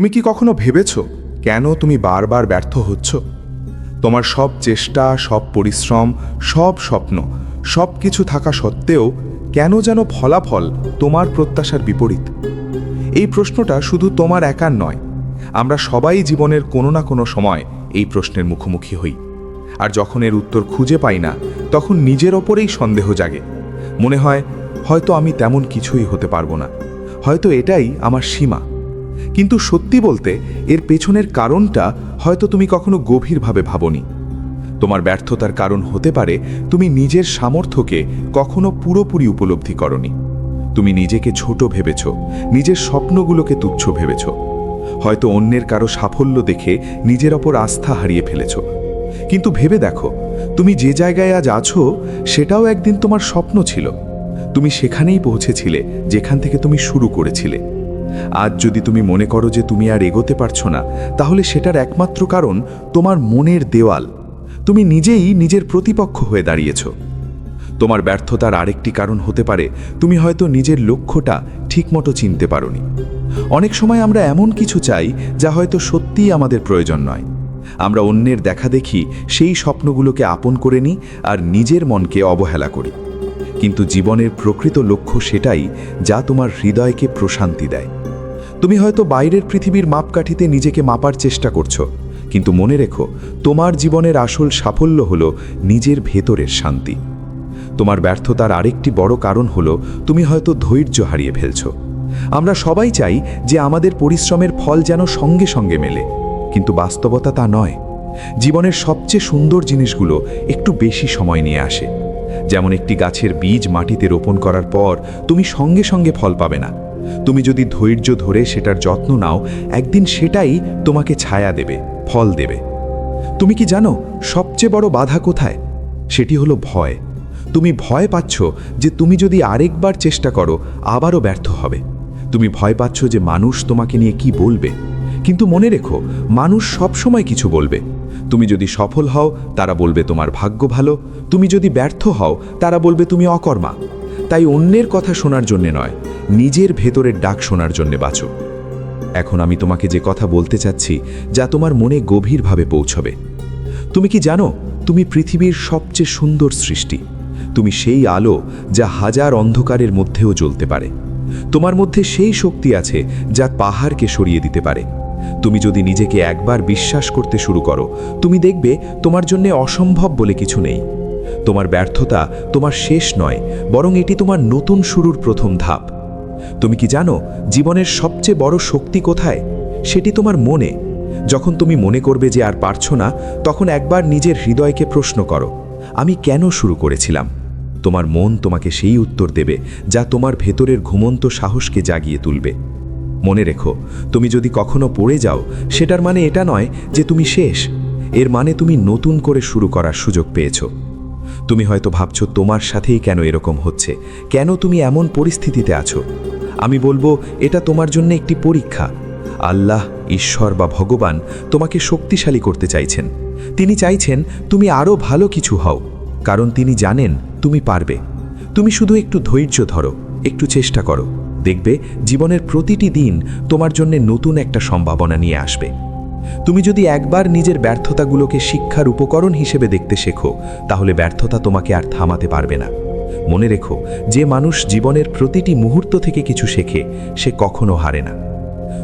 তুমি কি কখনো ভেবেছ কেন তুমি বারবার ব্যর্থ হচ্ছ? তোমার সব চেষ্টা, সব পরিশ্রম, সব স্বপ্ন, সব কিছু থাকা সত্ত্বেও কেন যেন ফলাফল তোমার প্রত্যাশার বিপরীত? এই প্রশ্নটা শুধু তোমার একার নয়, আমরা সবাই জীবনের কোনো না কোনো সময় এই প্রশ্নের মুখোমুখি হই। আর যখন এর উত্তর খুঁজে পাই না, তখন নিজের ওপরেই সন্দেহ জাগে। মনে হয়, হয়তো আমি তেমন কিছুই হতে পারব না। হয়তো এটাই আমার সীমা। কিন্তু সত্যি বলতে, এর পেছনের কারণটা হয়তো তুমি কখনো গভীরভাবে ভাবনি। তোমার ব্যর্থতার কারণ হতে পারে, তুমি নিজের সামর্থ্যকে কখনো পুরোপুরি উপলব্ধি করনি। তুমি নিজেকে ছোট ভেবেছ, নিজের স্বপ্নগুলোকে তুচ্ছ ভেবেছ। হয়তো অন্যের কারও সাফল্য দেখে নিজের ওপর আস্থা হারিয়ে ফেলেছ। কিন্তু ভেবে দেখো, তুমি যে জায়গায় আজ আছো, সেটাও একদিন তোমার স্বপ্ন ছিল। তুমি সেখানেই পৌঁছেছিলে, যেখান থেকে তুমি শুরু করেছিলে। আজ যদি তুমি মনে করো যে তুমি আর এগোতে পারছ না, তাহলে সেটার একমাত্র কারণ তোমার মনের দেওয়াল। তুমি নিজেই নিজের প্রতিপক্ষ হয়ে দাঁড়িয়েছ। তোমার ব্যর্থতার আরেকটি কারণ হতে পারে, তুমি হয়তো নিজের লক্ষ্যটা ঠিকমতো চিনতে পারোনি। অনেক সময় আমরা এমন কিছু চাই যা হয়তো সত্যিই আমাদের প্রয়োজন নয়। আমরা অন্যের দেখা দেখি, সেই স্বপ্নগুলোকে আপন করে নিই আর নিজের মনকে অবহেলা করি। কিন্তু জীবনের প্রকৃত লক্ষ্য সেটাই যা তোমার হৃদয়কে প্রশান্তি দেয়। তুমি হয়তো বাইরের পৃথিবীর মাপকাঠিতে নিজেকে মাপার চেষ্টা করছ, কিন্তু মনে রেখো, তোমার জীবনের আসল সাফল্য হলো নিজের ভেতরের শান্তি। তোমার ব্যর্থতার আরেকটি বড় কারণ হলো তুমি হয়তো ধৈর্য হারিয়ে ফেলছ। আমরা সবাই চাই যে আমাদের পরিশ্রমের ফল যেন সঙ্গে সঙ্গে মেলে, কিন্তু বাস্তবতা তা নয়। জীবনের সবচেয়ে সুন্দর জিনিসগুলো একটু বেশি সময় নিয়ে আসে। যেমন একটি গাছের বীজ মাটিতে রোপণ করার পর তুমি সঙ্গে সঙ্গে ফল পাবে না। তুমি যদি ধৈর্য ধরে সেটার যত্ন নাও, একদিন সেটাই তোমাকে ছায়া দেবে, ফল দেবে। তুমি কি জানো, সবচেয়ে বড় বাধা কোথায়? সেটি হলো ভয়। তুমি ভয় পাচ্ছ যে তুমি যদি আরেকবার চেষ্টা করো, আবারও ব্যর্থ হবে। তুমি ভয় পাচ্ছ যে মানুষ তোমাকে নিয়ে কি বলবে। কিন্তু মনে রেখো, মানুষ সবসময় কিছু বলবে। তুমি যদি সফল হও, তারা বলবে তোমার ভাগ্য ভালো। তুমি যদি ব্যর্থ হও, তারা বলবে তুমি অকর্মা। তাই অন্যের কথা শোনার জন্যে নয়। নিজের ভেতরের ডাক শোনার জন্যে বাঁচো। এখন আমি তোমাকে যে কথা বলতে চাচ্ছি, যা তোমার মনে গভীরভাবে পৌঁছবে। তুমি কি জানো, তুমি পৃথিবীর সবচেয়ে সুন্দর সৃষ্টি। তুমি সেই আলো যা হাজার অন্ধকারের মধ্যেও জ্বলতে পারে। তোমার মধ্যে সেই শক্তি আছে যা পাহাড়কে সরিয়ে দিতে পারে। তুমি যদি নিজেকে একবার বিশ্বাস করতে শুরু করো, তুমি দেখবে তোমার জন্য অসম্ভব বলে কিছু নেই। তোমার ব্যর্থতা তোমার শেষ নয়, বরং এটি তোমার নতুন শুরুর প্রথম ধাপ। তুমি কি জানো জীবনের সবচেয়ে বড় শক্তি কোথায়? সেটি তোমার মনে। যখন তুমি মনে করবে যে আর পারছ না, তখন একবার নিজের হৃদয়কে প্রশ্ন করো, আমি কেন শুরু করেছিলাম? তোমার মন তোমাকে সেই উত্তর দেবে, যা তোমার ভেতরের ঘুমন্ত সাহসকে জাগিয়ে তুলবে। মনে রেখো, তুমি যদি কখনো পড়ে যাও, সেটার মানে এটা নয় যে তুমি শেষ। এর মানে তুমি নতুন করে শুরু করার সুযোগ পেয়েছ। তুমি হয়তো ভাবছ তোমার সাথেই কেন এরকম হচ্ছে? কেন তুমি এমন পরিস্থিতিতে আছো? আমি বলব, এটা তোমার জন্য একটি পরীক্ষা। আল্লাহ, ঈশ্বর বা ভগবান তোমাকে শক্তিশালী করতে চাইছেন। তিনি চাইছেন তুমি আরও ভালো কিছু হও, কারণ তিনি জানেন তুমি পারবে। তুমি শুধু একটু ধৈর্য ধরো, একটু চেষ্টা করো। দেখবে, জীবনের প্রতিটি দিন তোমার জন্য নতুন একটা সম্ভাবনা নিয়ে আসবে। তুমি যদি একবার নিজের ব্যর্থতাগুলোকে শিক্ষার উপকরণ হিসেবে দেখতে শেখো, তাহলে ব্যর্থতা তোমাকে আর থামাতে পারবে না। মনে রেখো, যে মানুষ জীবনের প্রতিটি মুহূর্ত থেকে কিছু শেখে, সে কখনো হারে না।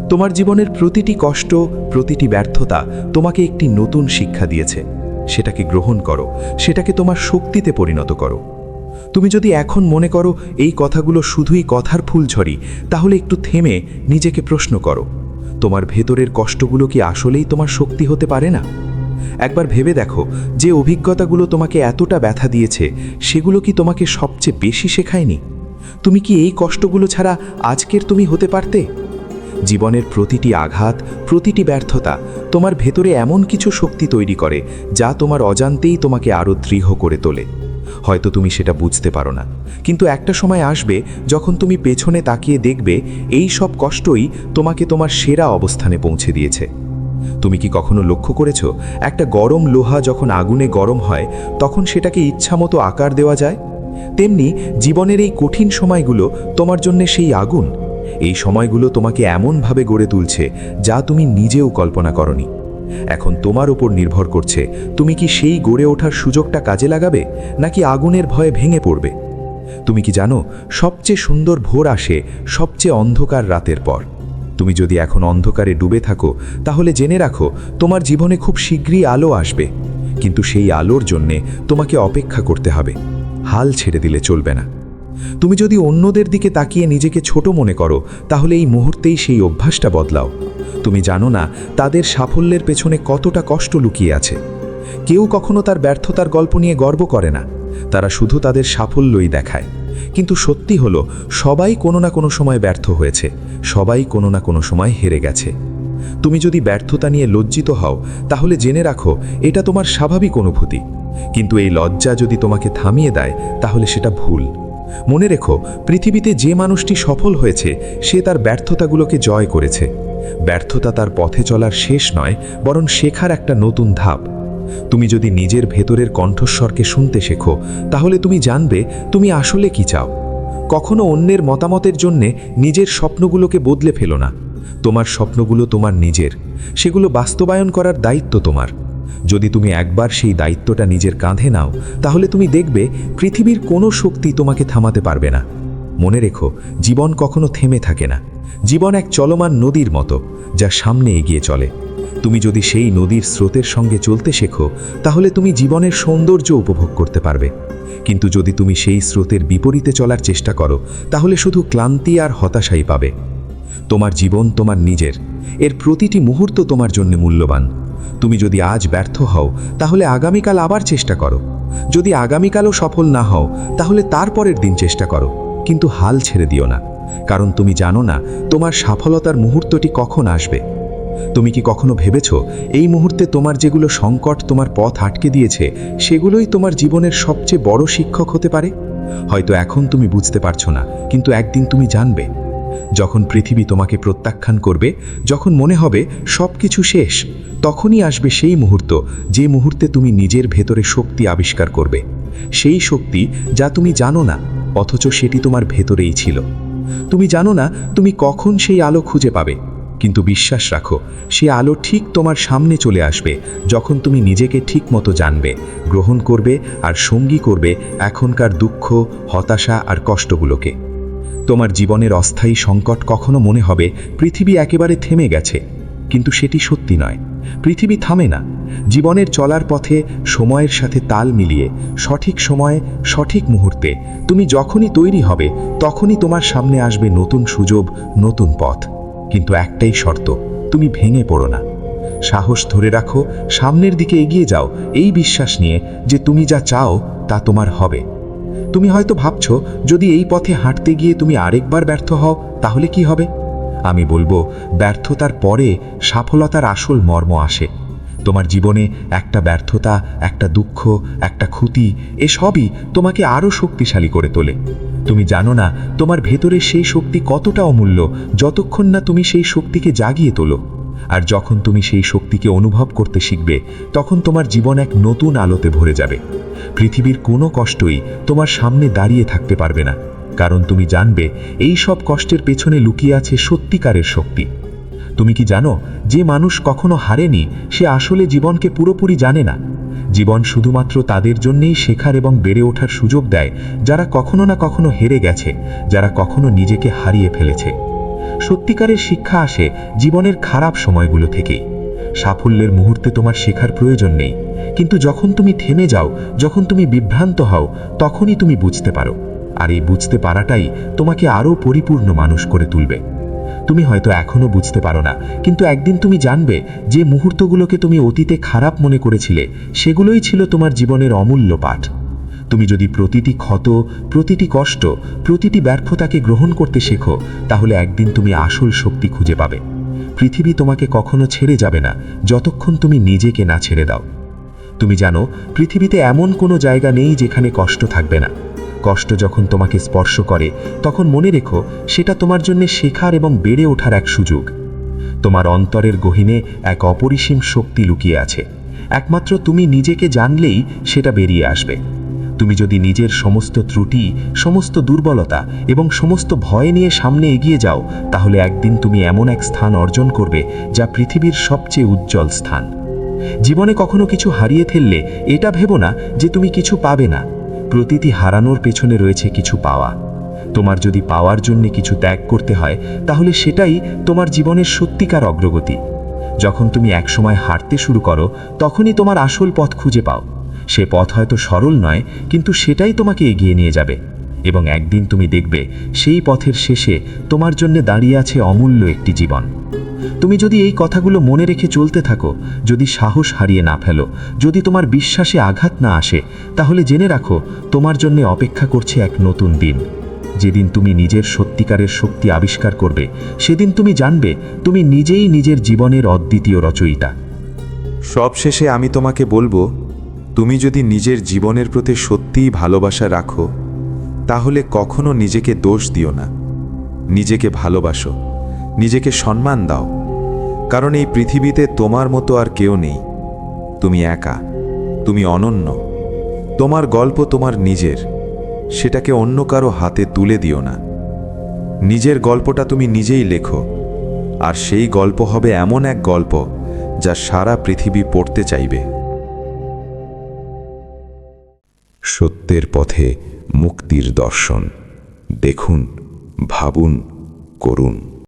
তোমার জীবনের প্রতিটি কষ্ট, প্রতিটি ব্যর্থতা তোমাকে একটি নতুন শিক্ষা দিয়েছে। সেটাকে গ্রহণ করো, সেটাকে তোমার শক্তিতে পরিণত করো। তুমি যদি এখন মনে করো, এই কথাগুলো শুধুই কথার ফুলঝড়ি, তাহলে একটু থেমে নিজেকে প্রশ্ন করো। তোমার ভেতরের কষ্টগুলো কি আসলেই তোমার শক্তি হতে পারে না? একবার ভেবে দেখো, যে অভিজ্ঞতাগুলো তোমাকে এতটা ব্যথা দিয়েছে, সেগুলো কি তোমাকে সবচেয়ে বেশি শেখায়নি? তুমি কি এই কষ্টগুলো ছাড়া আজকের তুমি হতে পারতে? জীবনের প্রতিটি আঘাত, প্রতিটি ব্যর্থতা তোমার ভেতরে এমন কিছু শক্তি তৈরি করে, যা তোমার অজান্তেই তোমাকে আরও দৃঢ় করে তোলে। হয়তো তুমি সেটা বুঝতে পারো না। কিন্তু একটা সময় আসবে যখন তুমি পেছনে তাকিয়ে দেখবে এই সব কষ্টই তোমাকে তোমার সেরা অবস্থানে পৌঁছে দিয়েছে। তুমি কি কখনো লক্ষ্য করেছ, একটা গরম লোহা যখন আগুনে গরম হয়, তখন সেটাকে ইচ্ছামতো আকার দেওয়া যায়? তেমনি জীবনের এই কঠিন সময়গুলো তোমার জন্য সেই আগুন। এই সময়গুলো তোমাকে এমনভাবে গড়ে তুলছে যা তুমি নিজেও কল্পনা করনি। এখন তোমার উপর নির্ভর করছে, তুমি কি সেই গড়ে ওঠার সুযোগটা কাজে লাগাবে, নাকি আগুনের ভয়ে ভেঙে পড়বে? তুমি কি জানো, সবচেয়ে সুন্দর ভোর আসে সবচেয়ে অন্ধকার রাতের পর। তুমি যদি এখন অন্ধকারে ডুবে থাকো, তাহলে জেনে রাখো, তোমার জীবনে খুব শীঘ্রই আলো আসবে। কিন্তু সেই আলোর জন্যে তোমাকে অপেক্ষা করতে হবে। হাল ছেড়ে দিলে চলবে না। তুমি যদি অন্যদের দিকে তাকিয়ে নিজেকে ছোট মনে করো, তাহলে এই মুহূর্তেই সেই অভ্যাসটা বদলাও। তুমি জানো না তাদের সাফল্যের পেছনে কতটা কষ্ট লুকিয়ে আছে। কেউ কখনো তার ব্যর্থতার গল্প নিয়ে গর্ব করে না। তারা শুধু তাদের সাফল্যই দেখায়। কিন্তু সত্যি হলো, সবাই কোনো না কোনো সময় ব্যর্থ হয়েছে, সবাই কোনো না কোনো সময় হেরে গেছে। তুমি যদি ব্যর্থতা নিয়ে লজ্জিত হও, তাহলে জেনে রাখো, এটা তোমার স্বাভাবিক অনুভূতি। কিন্তু এই লজ্জা যদি তোমাকে থামিয়ে দেয়, তাহলে সেটা ভুল। মনে রেখো, পৃথিবীতে যে মানুষটি সফল হয়েছে, সে তার ব্যর্থতাগুলোকে জয় করেছে। ব্যর্থতা তার পথে চলার শেষ নয়, বরং শেখার একটা নতুন ধাপ। তুমি যদি নিজের ভেতরের কণ্ঠস্বরকে শুনতে শেখো, তাহলে তুমি জানবে তুমি আসলে কি চাও। কখনো অন্যের মতামতের জন্যে নিজের স্বপ্নগুলোকে বদলে ফেলো না। তোমার স্বপ্নগুলো তোমার নিজের। সেগুলো বাস্তবায়ন করার দায়িত্ব তোমার। যদি তুমি একবার সেই দায়িত্বটা নিজের কাঁধে নাও, তাহলে তুমি দেখবে পৃথিবীর কোনো শক্তি তোমাকে থামাতে পারবে না। মনে রেখো, জীবন কখনো থেমে থাকে না। জীবন এক চলমান নদীর মতো, যা সামনে এগিয়ে চলে। তুমি যদি সেই নদীর স্রোতের সঙ্গে চলতে শেখো, তাহলে তুমি জীবনের সৌন্দর্য উপভোগ করতে পারবে। কিন্তু যদি তুমি সেই স্রোতের বিপরীতে চলার চেষ্টা করো, তাহলে শুধু ক্লান্তি আর হতাশাই পাবে। তোমার জীবন তোমার নিজের। এর প্রতিটি মুহূর্ত তোমার জন্য মূল্যবান। তুমি যদি আজ ব্যর্থ হও, তাহলে আগামীকাল আবার চেষ্টা করো। যদি আগামীকালও সফল না হও, তাহলে তারপরের দিন চেষ্টা করো। কিন্তু হাল ছেড়ে দিও না, কারণ তুমি জানো না তোমার সফলতার মুহূর্তটি কখন আসবে। তুমি কি কখনো ভেবেছ, এই মুহূর্তে তোমার যেগুলো সংকট তোমার পথ আটকে দিয়েছে, সেগুলোই তোমার জীবনের সবচেয়ে বড় শিক্ষক হতে পারে? হয়তো এখন তুমি বুঝতে পারছ না, কিন্তু একদিন তুমি জানবে। যখন পৃথিবী তোমাকে প্রত্যাখ্যান করবে, যখন মনে হবে সব কিছু শেষ, তখনই আসবে সেই মুহূর্ত, যে মুহূর্তে তুমি নিজের ভেতরে শক্তি আবিষ্কার করবে। সেই শক্তি যা তুমি জানো না, অথচ সেটি তোমার ভেতরেই ছিল। তুমি জানো না তুমি কখন সেই আলো খুঁজে পাবে, কিন্তু বিশ্বাস রাখো, সে আলো ঠিক তোমার সামনে চলে আসবে, যখন তুমি নিজেকে ঠিক মতো জানবে, গ্রহণ করবে আর সঙ্গী করবে এখনকার দুঃখ, হতাশা আর কষ্টগুলোকে। তোমার জীবনের অস্থায়ী সংকট কখনো মনে হবে, পৃথিবী একেবারে থেমে গেছে। কিন্তু সেটি সত্যি নয়। পৃথিবী থামে না। জীবনের চলার পথে সময়ের সাথে তাল মিলিয়ে, সঠিক সময়ে, সঠিক মুহূর্তে তুমি যখনই তৈরি হবে, তখনই তোমার সামনে আসবে নতুন সুযোগ, নতুন পথ। কিন্তু একটাই শর্ত, তুমি ভেঙে পড়ো না। সাহস ধরে রাখো, সামনের দিকে এগিয়ে যাও, এই বিশ্বাস নিয়ে যে তুমি যা চাও, তা তোমার হবে। তুমি হয়তো ভাবছ, যদি এই পথে হাঁটতে গিয়ে তুমি আরেকবার ব্যর্থ হও, তাহলে কি হবে? আমি বলব, ব্যর্থতার পরে সফলতার আসল মর্ম আসে। তোমার জীবনে একটা ব্যর্থতা, একটা দুঃখ, একটা ক্ষতি, এসবই তোমাকে আরও শক্তিশালী করে তোলে। তুমি জানো না, তোমার ভেতরে সেই শক্তি কতটা অমূল্য, যতক্ষণ না তুমি সেই শক্তিকে জাগিয়ে তোলো। আর যখন তুমি সেই শক্তিকে অনুভব করতে শিখবে, তখন তোমার জীবন এক নতুন আলোতে ভরে যাবে। পৃথিবীর কোনো কষ্টই তোমার সামনে দাঁড়িয়ে থাকতে পারবে না, কারণ তুমি জানবে এই সব কষ্টের পেছনে লুকিয়ে আছে সত্যিকারের শক্তি। তুমি কি জানো, যে মানুষ কখনো হারেনি, সে আসলে জীবনকে পুরোপুরি জানে না। জীবন শুধুমাত্র তাদের জন্যেই শেখার এবং বেড়ে ওঠার সুযোগ দেয়, যারা কখনো না কখনো হেরে গেছে, যারা কখনো নিজেকে হারিয়ে ফেলেছে। সত্যিকারের শিক্ষা আসে জীবনের খারাপ সময়গুলো থেকেই। সাফল্যের মুহূর্তে তোমার শেখার প্রয়োজন নেই। কিন্তু যখন তুমি থেমে যাও, যখন তুমি বিভ্রান্ত হও, তখনই তুমি বুঝতে পারো। আর এই বুঝতে পারাটাই তোমাকে আরও পরিপূর্ণ মানুষ করে তুলবে। তুমি হয়তো এখনও বুঝতে পারো না, কিন্তু একদিন তুমি জানবে যে মুহূর্তগুলোকে তুমি অতীতে খারাপ মনে করেছিলে, সেগুলোই ছিল তোমার জীবনের অমূল্য পাঠ। তুমি যদি প্রতিটি ক্ষত, প্রতিটি কষ্ট, প্রতিটি ব্যর্থতাকে গ্রহণ করতে শেখো, তাহলে একদিন তুমি আসল শক্তি খুঁজে পাবে। পৃথিবী তোমাকে কখনো ছেড়ে যাবে না, যতক্ষণ তুমি নিজেকে না ছেড়ে দাও। তুমি জানো, পৃথিবীতে এমন কোনো জায়গা নেই যেখানে কষ্ট থাকবে না। কষ্ট যখন তোমাকে স্পর্শ করে, তখন মনে রেখো, সেটা তোমার জন্য শেখার এবং বেড়ে ওঠার এক সুযোগ। তোমার অন্তরের গহীনে এক অপরিসীম শক্তি লুকিয়ে আছে। একমাত্র তুমি নিজেকে জানলেই সেটা বেরিয়ে আসবে। তুমি যদি নিজের সমস্ত ত্রুটি, সমস্ত দুর্বলতা এবং সমস্ত ভয় নিয়ে সামনে এগিয়ে যাও, তাহলে একদিন তুমি এমন এক স্থান অর্জন করবে যা পৃথিবীর সবচেয়ে উজ্জ্বল স্থান। জীবনে কখনো কিছু হারিয়ে ফেললে এটা ভেবো না যে তুমি কিছু পাবে না। প্রতিটি হারানোর পেছনে রয়েছে কিছু পাওয়া। তোমার যদি পাওয়ার জন্য কিছু ত্যাগ করতে হয়, তাহলে সেটাই তোমার জীবনের সত্যিকার অগ্রগতি। যখন তুমি একসময় হাঁটতে শুরু করো, তখনই তোমার আসল পথ খুঁজে পাও। সে পথ হয়তো সরল নয়, কিন্তু সেটাই তোমাকে এগিয়ে নিয়ে যাবে। এবং একদিন তুমি দেখবে সেই পথের শেষে তোমার জন্য দাঁড়িয়ে আছে অমূল্য একটি জীবন। তুমি যদি এই কথাগুলো মনে রেখে চলতে থাকো, যদি সাহস হারিয়ে না ফেলো, যদি তোমার বিশ্বাসে আঘাত না আসে, তাহলে জেনে রাখো তোমার জন্য অপেক্ষা করছে এক নতুন দিন। যেদিন তুমি নিজের সত্যিকারের শক্তি আবিষ্কার করবে, সেদিন তুমি জানবে তুমি নিজেই নিজের জীবনের অদ্বিতীয় রচয়িতা। সবশেষে আমি তোমাকে বলব তুমি যদি নিজের জীবনের প্রতি সত্যিই ভালোবাসা রাখো, তাহলে কখনো নিজেকে দোষ দিও না। নিজেকে ভালোবাসো, নিজেকে সম্মান দাও, কারণ এই পৃথিবীতে তোমার মতো আর কেউ নেই। তুমি একা, তুমি অনন্য, তোমার গল্প তোমার নিজের, সেটাকে অন্য কারও হাতে তুলে দিও না। নিজের গল্পটা তুমি নিজেই লেখো, আর সেই গল্প হবে এমন এক গল্প যা সারা পৃথিবী পড়তে চাইবে। সত্যের পথে মুক্তির দর্শন। দেখুন ভাবুন করুন।